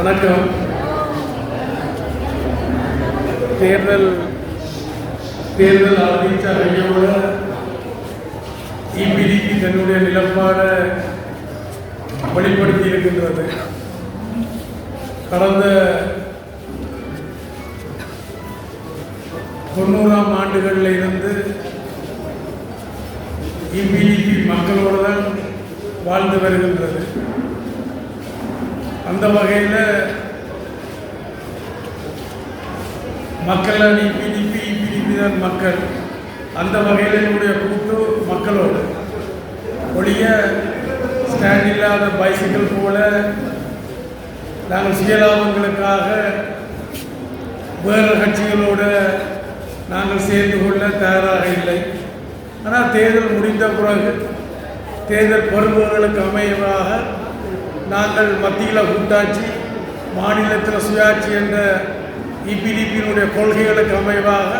வணக்கம். தேர்தல் தேர்தல் அறிவித்த கையோட இபிடிக்கு தன்னுடைய நிலப்பாடை வெளிப்படுத்தி இருக்கின்றது கடந்த தொண்ணூறாம் ஆண்டுகளில் இருந்து இபிடிபி மக்களோடு தான் வாழ்ந்து வருகின்றது. அந்த வகையில் மக்கள் அணி பிடிபி பிடிபி தான் மக்கள். அந்த வகையில் என்னுடைய கூட்டு மக்களோடு. ஒழிய ஸ்டாண்ட் இல்லாத பைசிக்கிள் போல நாங்கள் சுயலாபங்களுக்காக வேறு கட்சிகளோடு நாங்கள் சேர்ந்து கொள்ள தயாராக இல்லை. ஆனால் தேர்தல் முடிந்த பிறகு தேர்தல் பொறுப்புகளுக்கு அமைவாக நாங்கள் மத்தியில் கூட்டாட்சி மாநிலத்தில் சுயாட்சி என்ற இபிடிபியினுடைய கொள்கைகளுக்கு அமைவாக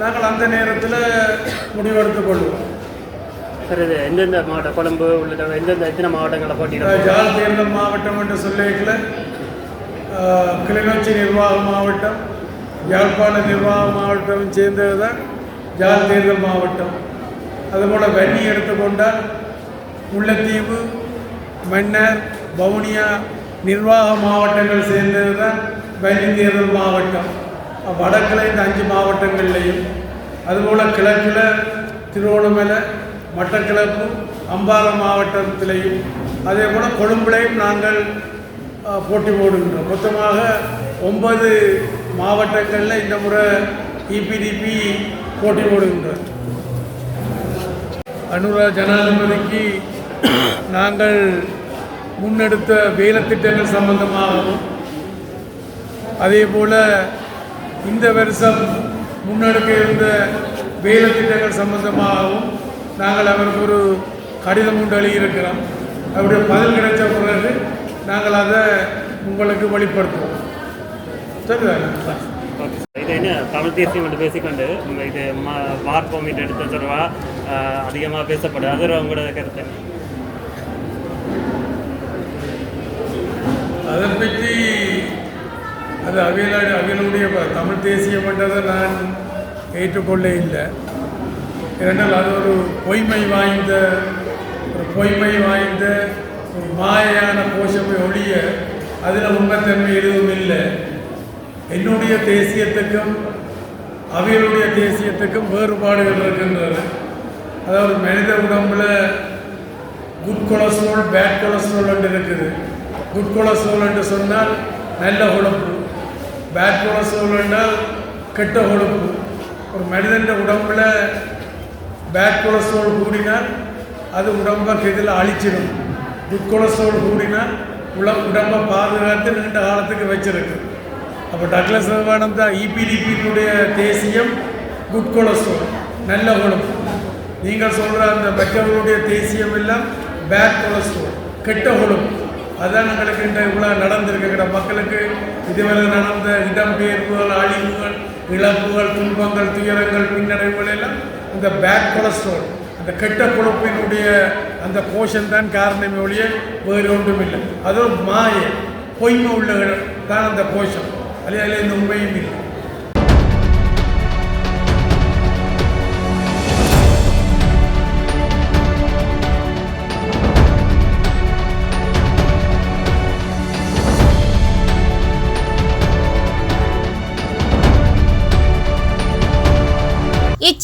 நாங்கள் அந்த நேரத்தில் முடிவெடுத்துக் கொள்வோம். சார் இது எந்தெந்த மாவட்டம் கொழம்பு உள்ளிட்ட எந்தெந்த எத்தனை மாவட்டங்களை போட்டியிடும் ஜாழ் தேர்தல் மாவட்டம் என்று சொல்லிக்கல கிளிநொச்சி நிர்வாக மாவட்டம் யாழ்ப்பாண நிர்வாக மாவட்டம் சேர்ந்தது தான் ஜாழ் தேர்தல் மாவட்டம். அதுபோல் வன்னி எடுத்துக்கொண்டால் முல்லைத்தீவு மன்னர் வவுனியா நிர்வாக மாவட்டங்கள் சேர்ந்தது தான் தேர்தல் மாவட்டம் வடக்கில் இந்த அஞ்சு மாவட்டங்கள்லையும் அதுபோல் கிழக்கில் திருவோணமலை மட்டக்கிழப்பு அம்பாறை மாவட்டத்திலையும் அதே போல் கொழும்புலையும் நாங்கள் போட்டி போடுகின்றோம். மொத்தமாக ஒன்பது மாவட்டங்களில் இந்த முறை இபிடிபி போட்டி போடுகின்றோம். அனுரா ஜனாதிபதிக்கு நாங்கள் முன்னெடுத்த வேலைத்திட்டங்கள் சம்பந்தமாகவும் அதே போல் இந்த வருஷம் முன்னெடுக்க இருந்த வேலைத்திட்டங்கள் சம்பந்தமாகவும் நாங்கள் அவருக்கு ஒரு கடிதம் ஒன்று எழுதியிருக்கிறோம். அவருடைய பதில் கிடைச்ச பிறகு நாங்கள் அதை உங்களுக்கு வெளிப்படுத்துவோம். சரிதானே? ஓகே தமிழ் தேசியம் என்று பேசிக்கொண்டு இது மா வார் கோமிட் எடுத்த சொல்வா அதிகமாக பேசப்படுது. அது உங்களோட கருத்து அதை பற்றி அது அவியலாடு அவியலுடைய தமிழ் தேசிய என்றதை நான் ஏற்றுக்கொள்ள இல்லை. ஏனென்றால் அது ஒரு பொய்மை வாய்ந்த ஒரு பொய்மை வாய்ந்த ஒரு மாயான கோஷமை ஒழிய அதில் உண்மைத்தன்மை எதுவும் இல்லை. என்னுடைய தேசியத்துக்கும் அவியலுடைய தேசியத்துக்கும் வேறுபாடுகள் இருக்கின்றது அதாவது மனித உடம்புல குட் கொலஸ்ட்ரால் பேட் கொலஸ்ட்ரால் என்று இருக்குது. குட் கொலஸ்ட்ரால் என்று சொன்னால் நல்ல கொழுப்பு. பேட் கொலஸ்ட்ரால் என்றால் கெட்ட கொழுப்பு. ஒரு மனிதன் உடம்புல பேட் கொலஸ்ட்ரால் கூடினால் அது உடம்பை கெதில் அழிச்சிடும். குட் கொலஸ்ட்ரால் கூடினால் உட உடம்பை பாதுகாத்து நீண்ட காலத்துக்கு வச்சிருக்கு. அப்போ டக்ளஸ் நிறுவனம் தான் இபிடிபியினுடைய தேசியம் குட் கொலஸ்ட்ரால் நல்ல கொழுப்பு. நீங்கள் சொல்கிற அந்த மற்றவர்களுடைய தேசியம் எல்லாம் பேட் கொலஸ்ட்ரால் கெட்ட கொழுப்பு. அதான் எங்களுக்கு இந்த இவ்வளோ நடந்திருக்கிற மக்களுக்கு இதுவரை நடந்த இடம்பெயர்வுகள் அழிவுகள் இழப்புகள் துன்பங்கள் துயரங்கள் பின்னடைவுகள் எல்லாம் இந்த பேட் கொலஸ்ட்ரால் அந்த கெட்ட கொழுப்பினுடைய அந்த கோஷம் தான் காரணமே ஒழிய வேறு ஒன்றும் இல்லை. அதுவும் மாய பொய்மை உள்ள தான் அந்த கோஷம் அல்ல அதில் இந்த உண்மையும் இல்லை.